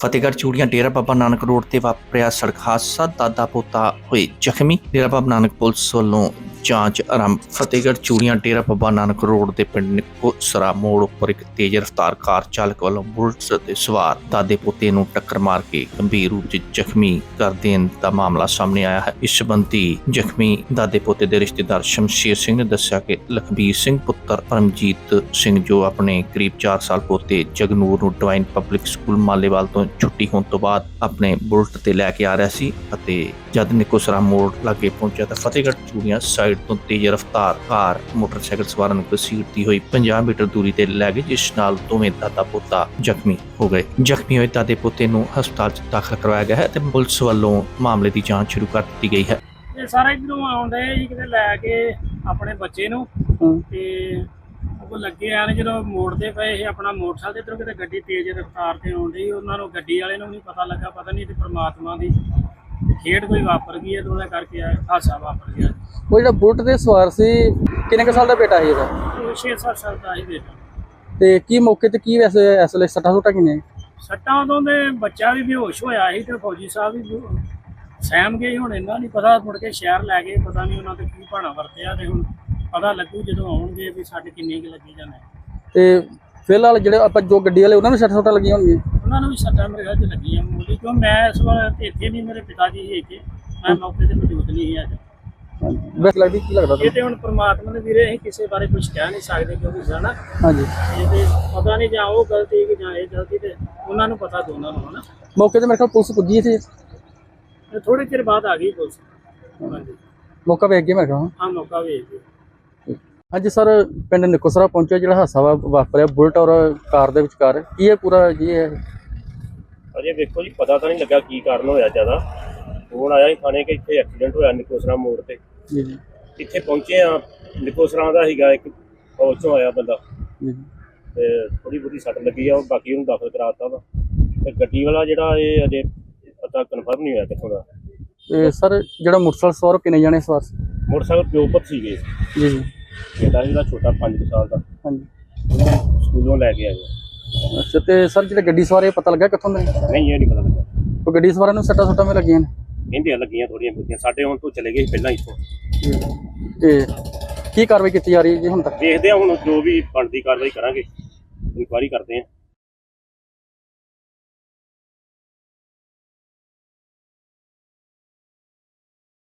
Fatehgarh Churian Dera Baba Nanak road ਤੇ ਵਾਪਰਿਆ ਸੜਕ ਹਾਦਸਾ, ਦਾਦਾ ਪੋਤਾ ਹੋਏ ਜ਼ਖਮੀ। ਡੇਰਾ ਬਾਬਾ ਨਾਨਕ ਪੁਲਿਸ ਵੱਲੋਂ ਜਾਂਚ ਆਰੰਭ। ਫਤਿਹਗੜ੍ਹ ਚੂੜੀਆਂ ਡੇਰਾ ਬਾਬਾ ਨਾਨਕ ਰੋਡ ਦੇ ਪਿੰਡ ਨਿੱਕੋਸਰਾ ਮੋੜ ਉੱਪਰ ਇੱਕ ਤੇਜ਼ ਰਫ਼ਤਾਰ ਕਾਰ ਚਾਲਕ ਵੱਲੋਂ ਬੁਲਟ ਤੇ ਸਵਾਰ ਦਾਦੇ ਪੋਤੇ ਨੂੰ ਟੱਕਰ ਮਾਰ ਕੇ ਗੰਭੀਰ ਰੂਪ 'ਚ ਜ਼ਖਮੀ ਕਰ ਦੇਣ ਦਾ ਮਾਮਲਾ ਸਾਹਮਣੇ ਆਇਆ ਹੈ। ਇਸ ਸੰਬੰਧੀ ਜ਼ਖਮੀ ਦਾਦੇ ਪੋਤੇ ਦੇ ਰਿਸ਼ਤੇਦਾਰ ਸ਼ਮਸ਼ੀਰ ਸਿੰਘ ਨੇ ਦੱਸਿਆ ਕਿ ਲਖਬੀਰ ਸਿੰਘ, ਪੁੱਤਰ ਪਰਮਜੀਤ ਸਿੰਘ ਜੋ ਆਪਣੇ ਕਰੀਬ 4 ਸਾਲ ਪੋਤੇ ਜਗਨੂਰ ਨੂੰ ਡਿਵਾਈਨ ਪਬਲਿਕ ਸਕੂਲ ਮਾਲੇਵਾਲ ਤੋਂ ਛੁੱਟੀ ਹੋਣ ਤੋਂ ਬਾਅਦ ਆਪਣੇ ਬੁਲਟ ਤੇ ਲੈ ਕੇ ਆ ਰਿਹਾ ਸੀ ਅਤੇ ਜਦ ਨਿਕੋਸਰਾ ਮੋੜ ਲਾਗੇ ਪਹੁੰਚਿਆ ਤਾਂ ਫਤਿਹਗੜ੍ਹ ਚੂੜੀਆਂ ਸਾਈਡ ਤੋਂ ਤੇਜ਼ ਰਫ਼ਤਾਰ ਕਾਰ ਮੋਟਰਸਾਈਕਲ ਸਵਾਰਾਂ ਨੂੰ ਘਸੀਟਦੀ ਹੋਈ 50 ਮੀਟਰ ਦੂਰੀ ਤੇ ਲੈ ਗਈ ਜਿਸ ਨਾਲ ਦੋਵੇਂ ਦਾਦਾ ਪੋਤਾ ਜ਼ਖਮੀ ਹੋ ਗਏ। ਜ਼ਖਮੀ ਹੋਏ ਦਾਦੇ ਪੋਤੇ ਨੂੰ ਹਸਪਤਾਲ 'ਚ ਦਾਖਲ ਕਰਵਾਇਆ ਗਿਆ ਹੈ ਤੇ ਪੁਲਿਸ ਵੱਲੋਂ ਮਾਮਲੇ ਦੀ ਜਾਂਚ ਸ਼ੁਰੂ ਕਰ ਦਿੱਤੀ ਗਈ ਹੈ। ਇਹ ਸਾਰਾ ਇਧਰੋਂ ਆਉਂਦੇ ਸੀ ਕਿਤੇ ਲੈ ਕੇ ਆਪਣੇ ਬੱਚੇ ਨੂੰ। ਤੇ ਉਹ ਲੱਗੇ ਆਣ ਜਦੋਂ ਮੋੜਦੇ ਪਏ ਸੀ ਆਪਣਾ ਮੋਟਰਸਾਈਕਲ ਤੇ ਇਧਰੋਂ ਕਿਤੇ ਗੱਡੀ ਤੇਜ਼ ਰਫ਼ਤਾਰ ਤੇ ਆਉਂਦੀ ਉਹਨਾਂ ਨੂੰ ਗੱਡੀ ਵਾਲੇ ਨੂੰ ਨਹੀਂ ਪਤਾ ਲੱਗਾ ਪਤਾ ਨਹੀਂ ਤੇ ਪ੍ਰਮਾਤਮਾ ਦੀ ਖੇਡ ਕੋਈ ਵਾਪਰ ਗਈ ਹੈ ਤੇ ਉਹਦੇ ਕਰਕੇ ਹਾਦਸਾ ਵਾਪਰ ਗਿਆ। ਉਹ ਜਿਹੜਾ ਬੁਲਟ ਤੇ ਸਵਾਰ ਸੀ ਕਿੰਨੇ ਕੁ ਸਾਲ ਦਾ ਬੇਟਾ ਸੀ ਇਹਦਾ? ਉਹ 6-7 ਸਾਲ ਦਾ ਹੀ ਬੇਟਾ। ਤੇ ਕੀ ਮੌਕੇ ਤੇ ਕੀ ਵੈਸੇ ਇਸ ਸੱਟਾਂ ਸੁੱਟਾਂ ਕਿੰਨੇ ਸੱਟਾਂ ਉਦੋਂ ਦੇ ਬੱਚਾ ਵੀ ਬੇਹੋਸ਼ ਹੋਇਆ ਸੀ ਤੇ ਫੌਜੀ ਸਾਹਿਬ ਵੀ ਸਹਿਮ ਗਏ ਹੁਣ ਇਹਨਾਂ ਨਹੀਂ ਪਤਾ ਮੁੜ ਕੇ ਸ਼ਹਿਰ ਲੈ ਗਏ ਪਤਾ ਨਹੀਂ ਉਹਨਾਂ ਤੇ ਕੀ ਭਾਣਾ ਵਰਤਿਆ ਤੇ ਹੁਣ ਪਤਾ ਲੱਗੂ ਜਦੋਂ ਆਉਣਗੇ ਵੀ ਸਾਡੇ ਕਿੰਨੇ ਕੁ ਲੱਗੀ ਜਾਂਦੇ ਤੇ ਫਿਲਹਾਲ ਜਿਹੜੇ ਆਪਾਂ ਜੋ ਗੱਡੀ ਵਾਲੇ ਉਹਨਾਂ ਨੂੰ ਸੱਟਾਂ ਸੁੱਟਾਂ ਲੱਗੀਆਂ ਹੋਣਗੀਆਂ? ਉਹਨਾਂ ਨੂੰ ਵੀ ਸੱਟਾਂ ਮੇਰੇ ਖਿਆਲ 'ਚ ਲੱਗੀਆਂ ਮੂਲੀ ਕਿਉਂ ਮੈਂ ਇਸ ਵਾਰ ਤੇ ਇੱਥੇ ਨਹੀਂ ਮੇਰੇ ਪਿਤਾ ਜੀ ਸੀ ਇੱਥੇ ਮੈਂ ਮੌਕੇ ਤੇ ਮੌਜੂਦ ਨਹੀਂ ਸੀ ਅੱਜ। ਬਸ ਲੱਗਦੀ ਕੀ ਲੱਗਦਾ ਇਹ ਤੇ ਹੁਣ ਪ੍ਰਮਾਤਮਾ ਦੇ ਵੀਰੇ ਅਸੀਂ ਕਿਸੇ ਬਾਰੇ ਕੁਝ ਕਹਿ ਨਹੀਂ ਸਕਦੇ ਕਿਉਂਕਿ ਸਾਡਾ ਹਾਂਜੀ। ਇਹ ਤੇ ਪਤਾ ਨਹੀਂ ਜਾਂ ਉਹ ਗਲਤੀ ਕਿ ਜਾਂ ਇਹ ਗਲਤੀ ਤੇ ਉਹਨਾਂ ਨੂੰ ਪਤਾ ਦੋਨਾਂ ਨੂੰ ਹਨਾ। ਮੌਕੇ ਤੇ ਮੇਰੇ ਕੋਲ ਪੁਲਿਸ ਪੁੱਜੀ ਇੱਥੇ? ਤੇ ਥੋੜੇ ਚਿਰ ਬਾਅਦ ਆ ਗਈ ਪੁਲਿਸ। ਹਾਂਜੀ। ਮੌਕਾ ਵੇਖ ਗਿਆ ਮੈਂ ਕਿਹਾ ਹਾਂ। ਮੌਕਾ ਵੇਖ ਲਿਓ ਹਾਂਜੀ ਸਰ ਪਿੰਡ ਨਿਕੋਸਰਾ ਪਹੁੰਚਿਆ ਜਿਹੜਾ ਹਾਦਸਾ ਵਾ- ਵਾਪਰਿਆ ਬੁਲਟ ਔਰ ਕਾਰ ਦੇ ਵਿਚਕਾਰ। ਕੀ ਇਹ ਪੂਰਾ ਜੀ ਇਹ ਅਜੇ ਵੇਖੋ ਜੀ ਪਤਾ ਤਾਂ ਨਹੀਂ ਲੱਗਾ ਕੀ ਕਾਰਨ ਹੋਇਆ ਜ਼ਿਆਦਾ। ਫੋਨ ਆਇਆ ਸੀ ਥਾਣੇ ਕਿ ਇੱਥੇ ਐਕਸੀਡੈਂਟ ਹੋਇਆ ਨਿਕੋਸਰਾ ਮੋੜ ਤੇ। ਜੀ ਜੀ। ਇੱਥੇ ਪਹੁੰਚੇ ਆ ਨਿਕੋਸਰਾ ਦਾ ਸੀਗਾ ਇੱਕ ਫੌਜ ਚੋਂ ਆਇਆ ਬੰਦਾ। ਜੀ ਤੇ ਥੋੜੀ ਬਹੁਤੀ ਸੱਟ ਲੱਗੀ ਆ ਉਹ ਬਾਕੀ ਉਹਨੂੰ ਦਾਖਲ ਕਰਾਤਾ ਵਾ। ਤੇ ਗੱਡੀ ਵਾਲਾ ਜਿਹੜਾ ਇਹ ਅਜੇ ਪਤਾ ਕਨਫਰਮ ਨਹੀਂ ਹੋਇਆ ਕਿੱਥੋਂ ਦਾ। ਤੇ ਸਰ ਜਿਹੜਾ ਮੋਟਰਸਾਈਕਲ ਸਵਾਰ ਉਹ ਕਿੰਨੇ ਜਾਣੇ ਸਵਾਰ ਸੀ? ਮੋਟਰਸਾਈਕਲ ਪਿਓਪਤ ਸੀਗੇ। ਜੀ ਜੀ। ਬੇਟਾ ਜਿਹੜਾ ਛੋਟਾ 5 ਸਾਲ ਦਾ। ਹਾਂਜੀ। ਉਹਨੂੰ ਸਕੂਲੋਂ ਲੈ ਕੇ ਆਇਆ ਅੱਛਾ ਤੇ ਸਰ ਜਿਹੜੇ ਗੱਡੀ ਸਵਾਰ ਪਤਾ ਲੱਗਾ ਕਿੱਥੋਂ ਦੇ ਨੇ? ਨਹੀਂ ਇਹ ਨਹੀਂ ਪਤਾ ਲੱਗਾ। ਉਹ ਗੱਡੀ ਸਵਾਰਾਂ ਨੂੰ ਸੱਟਾਂ ਸੁੱਟਾਂ ਵੀ ਲੱਗੀਆਂ ਨੇ? ਕਹਿੰਦੇ ਆ ਲੱਗੀਆਂ ਥੋੜੀਆਂ ਬਹੁਤੀਆਂ ਸਾਡੇ ਹੁਣ ਤੋਂ ਚਲੇ ਗਏ ਸੀ ਪਹਿਲਾਂ ਇੱਥੋਂ। ਤੇ ਕੀ ਕਾਰਵਾਈ ਕੀਤੀ ਜਾ ਰਹੀ ਹੈ ਜੀ ਹੁਣ ਤੱਕ? ਦੇਖਦੇ ਆ ਹੁਣ ਜੋ ਵੀ ਬਣਦੀ ਕਾਰਵਾਈ ਕਰਾਂਗੇ ਇਨਕੁਆਰੀ ਕਰਦੇ ਆ